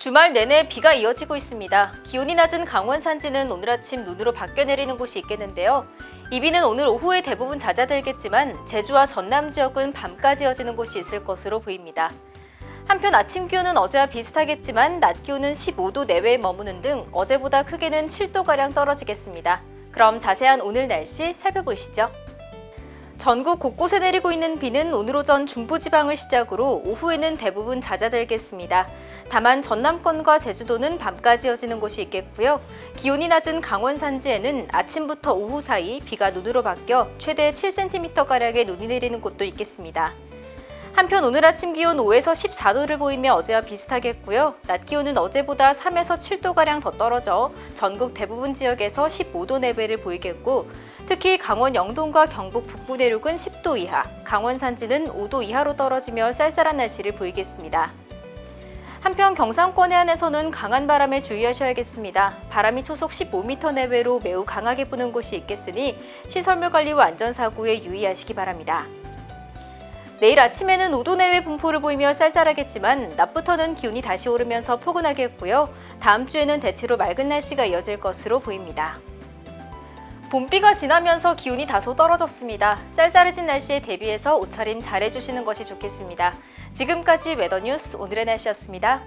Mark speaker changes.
Speaker 1: 주말 내내 비가 이어지고 있습니다. 기온이 낮은 강원 산지는 오늘 아침 눈으로 바뀌어 내리는 곳이 있겠는데요. 이 비는 오늘 오후에 대부분 잦아들겠지만 제주와 전남 지역은 밤까지 이어지는 곳이 있을 것으로 보입니다. 한편 아침 기온은 어제와 비슷하겠지만 낮 기온은 15도 내외에 머무는 등 어제보다 크게는 7도가량 떨어지겠습니다. 그럼 자세한 오늘 날씨 살펴보시죠. 전국 곳곳에 내리고 있는 비는 오늘 오전 중부지방을 시작으로 오후에는 대부분 잦아들겠습니다. 다만 전남권과 제주도는 밤까지 이어지는 곳이 있겠고요. 기온이 낮은 강원 산지에는 아침부터 오후 사이 비가 눈으로 바뀌어 최대 7cm가량의 눈이 내리는 곳도 있겠습니다. 한편 오늘 아침 기온 5에서 14도를 보이며 어제와 비슷하겠고요. 낮 기온은 어제보다 3에서 7도가량 더 떨어져 전국 대부분 지역에서 15도 내외를 보이겠고 특히 강원 영동과 경북 북부 내륙은 10도 이하, 강원 산지는 5도 이하로 떨어지며 쌀쌀한 날씨를 보이겠습니다. 한편 경상권 해안에서는 강한 바람에 주의하셔야겠습니다. 바람이 초속 15m 내외로 매우 강하게 부는 곳이 있겠으니 시설물 관리와 안전사고에 유의하시기 바랍니다. 내일 아침에는 5도 내외 분포를 보이며 쌀쌀하겠지만 낮부터는 기온이 다시 오르면서 포근하겠고요. 다음 주에는 대체로 맑은 날씨가 이어질 것으로 보입니다. 봄비가 지나면서 기온이 다소 떨어졌습니다. 쌀쌀해진 날씨에 대비해서 옷차림 잘 해주시는 것이 좋겠습니다. 지금까지 웨더뉴스 오늘의 날씨였습니다.